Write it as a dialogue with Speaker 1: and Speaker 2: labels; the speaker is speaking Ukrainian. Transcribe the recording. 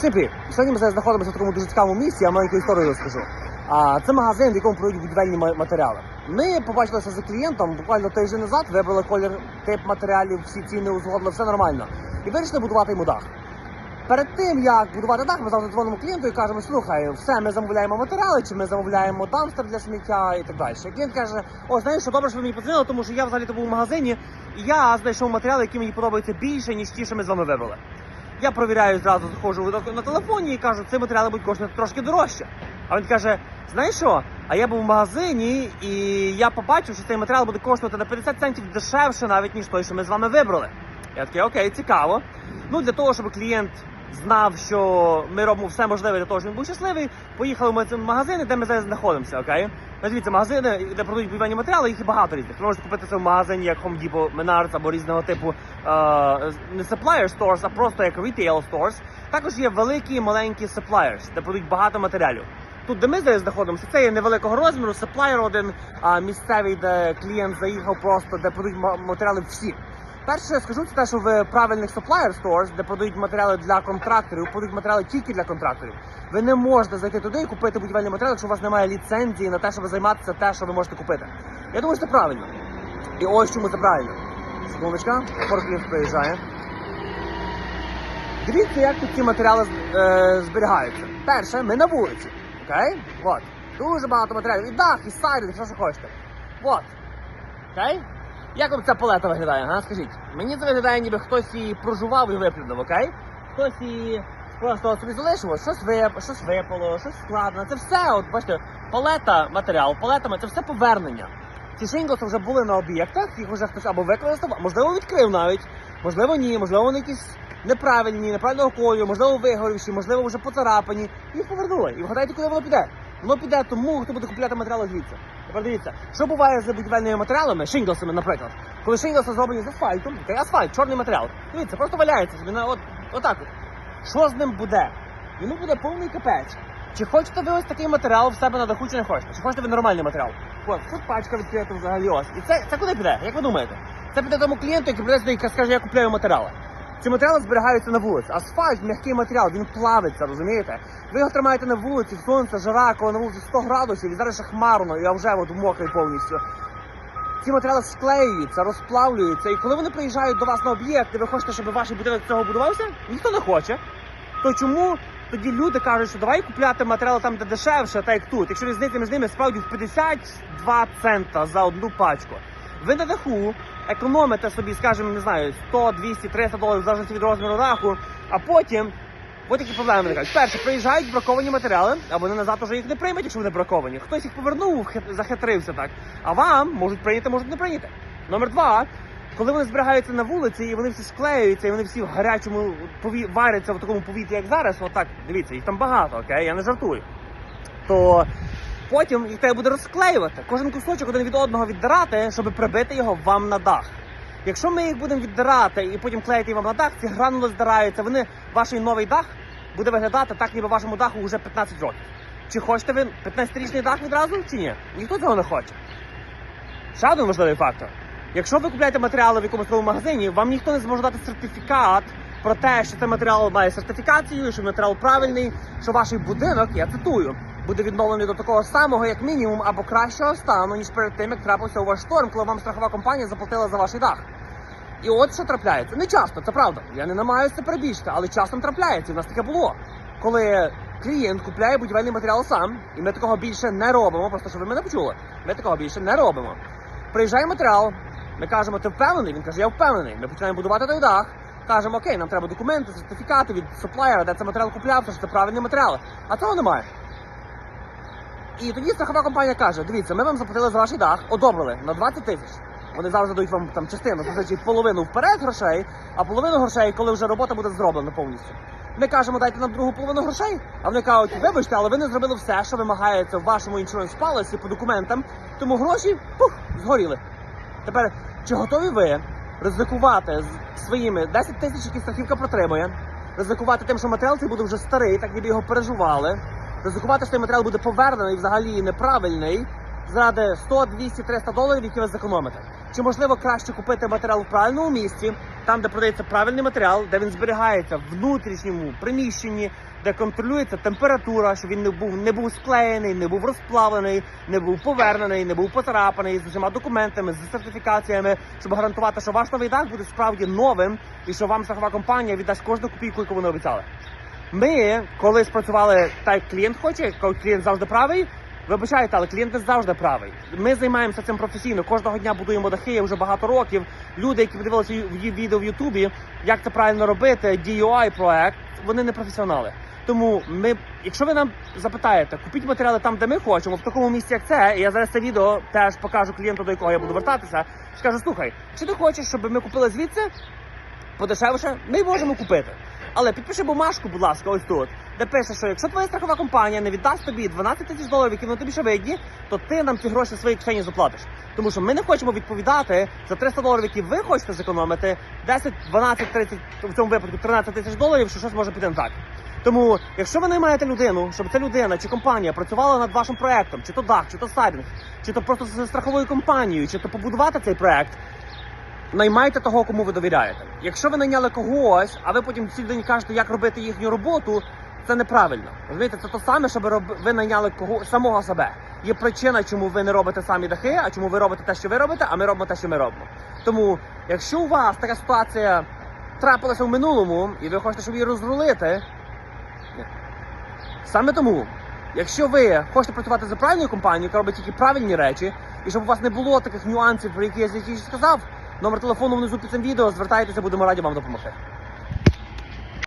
Speaker 1: Всім! Сьогодні ми знаходимося в такому дуже цікавому місці, я маленьку історію розкажу. А це магазин, в якому продають будівельні матеріали. Ми побачилися з клієнтом буквально тиждень назад, вибрали колір, тип матеріалів, всі ціни узгодили, все нормально. І вирішили будувати йому дах. Перед тим як будувати дах, ми завжди дзвонимо клієнту і кажемо, слухай, все, ми замовляємо матеріали, чи ми замовляємо дамстер для сміття і так далі. Клієнт каже, о, знаєш, що добре, що ви мені подзвонили, тому що я взагалі був в магазині, і я знайшов матеріали, які мені подобаються більше, ніж ті, що ми з вами вибрали. Я провіряю зразу, заходжу на- телефоні і кажу, ці матеріали будуть коштувати трошки дорожче. А він каже: знаєш що? А я був в магазині і я побачив, що цей матеріал буде коштувати на 50 центів дешевше, навіть ніж той, що ми з вами вибрали. Я такий, окей, цікаво. Ну для того, щоб клієнт знав, що ми робимо все можливе для того, щоб він був щасливий, поїхали ми в магазини, де ми зараз знаходимося. Окей? Дивіться, магазини, де продають будівельні матеріали, їх є багато різних. Ви можете купити це в магазині, як Home Depot, Menards або різного типу е, не supplier stores, а просто як retail stores. Також є великі і маленькі suppliers, де продають багато матеріалів. Тут, де ми зараз знаходимося, це є невеликого розміру, supplier один, а місцевий, де клієнт заїхав просто, де продають ма- матеріали всі. Перше, я скажу, це те, що в правильних supplier stores, де продають матеріали для контракторів, продають матеріали тільки для контракторів. Ви не можете зайти туди і купити будівельний матеріал, якщо у вас немає ліцензії на те, щоб займатися те, що ви можете купити. Я думаю, що це правильно. І ось чому це правильно. Секундочка, форкліфт приїжджає. Дивіться, як тут ці матеріали е, зберігаються. Перше, ми на вулиці. Окей? От. Дуже багато матеріалів. І дах, і сайдинг, що, що хочете. От. Окей? Як вам ця палета виглядає, га? Скажіть. Мені це виглядає, ніби хтось її прожував і виплюнув, окей? Хтось її просто собі залишив, щось вип, щось випало, щось складно. Це все, от бачите, палета, матеріал, палетами, це все повернення. Ці шинглси вже були на об'єктах, їх вже хтось або використав, можливо, відкрив навіть, можливо, ні, можливо, вони якісь неправильні, неправильного кольору, можливо, вигорівші, можливо, вже поцарапані. Їх повернули. І вгадайте, куди воно піде. Воно піде тому, хто буде купляти матеріали звідси. Тепер дивіться, що буває з будівельними матеріалами, шинглсами, наприклад. Коли шинглси зроблені з асфальту, окей, асфальт, чорний матеріал. Дивіться, просто валяється собі на от, отак от. Що з ним буде? Йому буде повний капець. Чи хочете ви ось такий матеріал в себе на даху, чи не хочете? Чи хочете ви нормальний матеріал? От, тут пачка відкрита взагалі ось. І це, це куди піде? Як ви думаєте? Це піде тому клієнту, який прийде сюди і скаже, я купляю матеріали. Ці матеріали зберігаються на вулиці. Асфальт м'який матеріал, він плавиться, розумієте? Ви його тримаєте на вулиці, сонце, жара, коли на вулиці 100 градусів, і зараз ще хмарно, я вже от мокрий повністю. Ці матеріали склеюються, розплавлюються, і коли вони приїжджають до вас на об'єкт, і ви хочете, щоб ваш будинок цього будувався, ніхто не хоче. То чому тоді люди кажуть, що давай купляти матеріали там, де дешевше, так як тут, якщо різниця між ними справді в 52 цента за одну пачку. Ви на даху економите собі, скажімо, не знаю, 100, 200, 300 доларів залежності від розміру даху, а потім. От які проблеми виникають. Перше, приїжджають браковані матеріали, а вони назад уже їх не приймуть, якщо вони браковані. Хтось їх повернув, хит- захитрився так. А вам можуть прийняти, можуть не прийняти. Номер два. Коли вони зберігаються на вулиці і вони всі склеюються, і вони всі в гарячому пові... варяться в такому повітрі, як зараз, отак, дивіться, їх там багато, окей, я не жартую. То потім їх треба буде розклеювати. Кожен кусочок один від одного віддирати, щоб прибити його вам на дах. Якщо ми їх будемо віддирати і потім клеїти вам на дах, ці гранули здираються, вони ваш новий дах буде виглядати так, ніби вашому даху вже 15 років. Чи хочете ви 15-річний дах відразу, чи ні? Ніхто цього не хоче. Ще один важливий фактор. Якщо ви купуєте матеріали в якомусь новому магазині, вам ніхто не зможе дати сертифікат про те, що цей матеріал має сертифікацію, що матеріал правильний, що ваш будинок, я цитую, буде відновлений до такого самого, як мінімум, або кращого стану, ніж перед тим, як трапився у ваш шторм, коли вам страхова компанія заплатила за ваш дах. І от що трапляється. Не часто, це правда. Я не намагаюся перебільшити, але часом трапляється. В нас таке було. Коли клієнт купляє будівельний матеріал сам, і ми такого більше не робимо, просто щоб ви мене почули. Ми такого більше не робимо. Приїжджає матеріал, ми кажемо, ти впевнений? Він каже, я впевнений. Ми починаємо будувати той дах. Кажемо, окей, нам треба документи, сертифікати від суплаєра, де цей матеріал купляв, що це правильний матеріал. А цього немає. І тоді страхова компанія каже: дивіться, ми вам заплатили за ваш дах, одобрили на 20 тисяч. Вони завжди дають вам там частину, зазвичай половину вперед грошей, а половину грошей, коли вже робота буде зроблена повністю. Ми кажемо, дайте нам другу половину грошей, а вони кажуть, вибачте, але ви не зробили все, що вимагається в вашому insurance policy по документам, тому гроші пух, згоріли. Тепер, чи готові ви ризикувати своїми 10 тисяч, які страхівка протримує, ризикувати тим, що матеріал цей буде вже старий, так ніби його переживали, ризикувати, що цей матеріал буде повернений взагалі неправильний, заради 100, 200, 300 доларів, які ви зекономите? Чи можливо краще купити матеріал в правильному місці, там, де продається правильний матеріал, де він зберігається в внутрішньому приміщенні, де контролюється температура, щоб він не був не був склеєний, не був розплавлений, не був повернений, не був поцарапаний з усіма документами, з сертифікаціями, щоб гарантувати, що ваш новий дах буде справді новим і що вам страхова компанія віддасть кожну копійку, яку вони обіцяли. Ми, коли спрацювали так, як клієнт хоче, коли клієнт завжди правий. Вибачайте, але клієнт не завжди правий. Ми займаємося цим професійно. Кожного дня будуємо дахи вже багато років. Люди, які подивилися ю- відео в Ютубі, як це правильно робити, DIY проект, вони не професіонали. Тому ми, якщо ви нам запитаєте, купіть матеріали там, де ми хочемо, в такому місці, як це, і я зараз це відео теж покажу клієнту, до якого я буду вертатися. Скажу, слухай, чи ти хочеш, щоб ми купили звідси подешевше? Ми можемо купити. Але підпиши бумажку, будь ласка, ось тут, де пише, що якщо твоя страхова компанія не віддасть тобі 12 тисяч доларів, які вони тобі ще вигідні, то ти нам ці гроші в своїй кишені заплатиш. Тому що ми не хочемо відповідати за 300 доларів, які ви хочете зекономити, 10, 12, 30, в цьому випадку 13 тисяч доларів, що щось може піти не так. Тому, якщо ви наймаєте людину, щоб ця людина чи компанія працювала над вашим проектом, чи то дах, чи то сайдинг, чи то просто страховою компанією, чи то побудувати цей проект, наймайте того, кому ви довіряєте. Якщо ви найняли когось, а ви потім цій людині кажете, як робити їхню роботу, це неправильно. Розумієте, це то саме, щоб ви найняли кого самого себе. Є причина, чому ви не робите самі дахи, а чому ви робите те, що ви робите, а ми робимо те, що ми робимо. Тому, якщо у вас така ситуація трапилася в минулому, і ви хочете, щоб її розрулити, саме тому. Якщо ви хочете працювати за правильною компанією, яка робить тільки правильні речі, і щоб у вас не було таких нюансів, про які я сказав, номер телефону внизу під цим відео, звертайтеся, будемо раді вам допомогти.